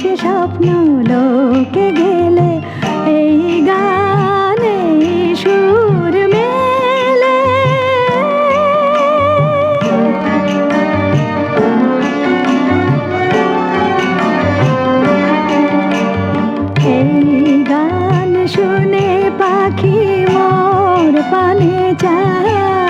সে স্বপ্ন লোকে গেলে, এই গানে সুর মেলে। এই গান শুনে পাখি মোর পানে চায়।